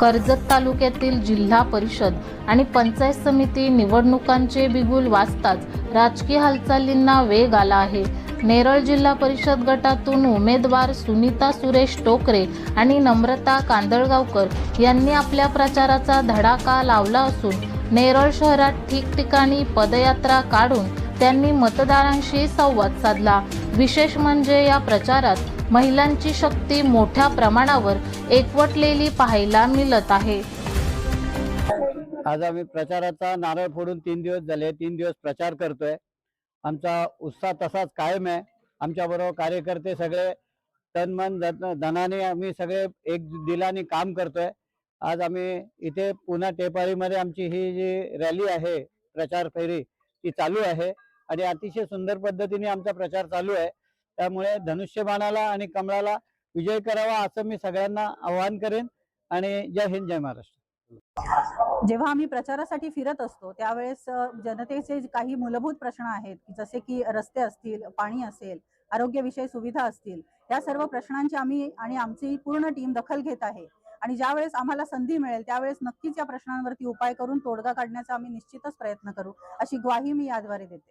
कर्जत तालुक्यातील जिल्हा परिषद आणि पंचायत समिती निवडणुकांचे बिगुल वाजताच राजकीय हालचालींना वेग आला आहे. नेरळ जिल्हा परिषद गटातून उमेदवार सुनीता सुरेश टोकरे आणि नम्रता कांदळगावकर यांनी आपल्या प्रचाराचा धडाका लावला असून नेरळ शहरात ठिकठिकाणी पदयात्रा काढून त्यांनी मतदारांशी संवाद साधला. विशेष म्हणजे या प्रचारात महिलांची शक्ती मोठ्या प्रमाणावर एकवटलेली पाहायला मिळत आहे. आज आम्ही प्रचाराचा नारळ फोडून तीन दिवस झाले. तीन दिवस प्रचार करतोय. आमचा उत्साह तसाच कायम आहे. आमच्या बरोबर कार्यकर्ते सगळे तन मन धनाने आम्ही सगळे एक दिलाने काम करतोय. आज आम्ही इथे पुन्हा टेपारीमध्ये आमची ही जी रॅली आहे प्रचार फेरी ती चालू आहे. आणि अतिशय सुंदर पद्धतीने आमचा प्रचार चालू आहे. त्यामुळे धनुष्यबाणाला आणि कमळाला विजय करावा असं मी सगळ्यांना आवाहन करेन आणि जय हिंद जय महाराष्ट्र. जेव्हा आम्ही प्रचारासाठी फिरत असतो त्यावेळेस जनतेचे काही मूलभूत प्रश्न आहेत जसे की रस्ते असतील पाणी असेल आरोग्यविषयी सुविधा असतील या सर्व प्रश्नांची आम्ही आणि आमची पूर्ण टीम दखल घेत आहे. आणि ज्यावेळेस आम्हाला संधी मिळेल त्यावेळेस नक्कीच या प्रश्नांवरती उपाय करून तोडगा काढण्याचा आम्ही निश्चितच प्रयत्न करू अशी ग्वाही मी याद्वारे देते.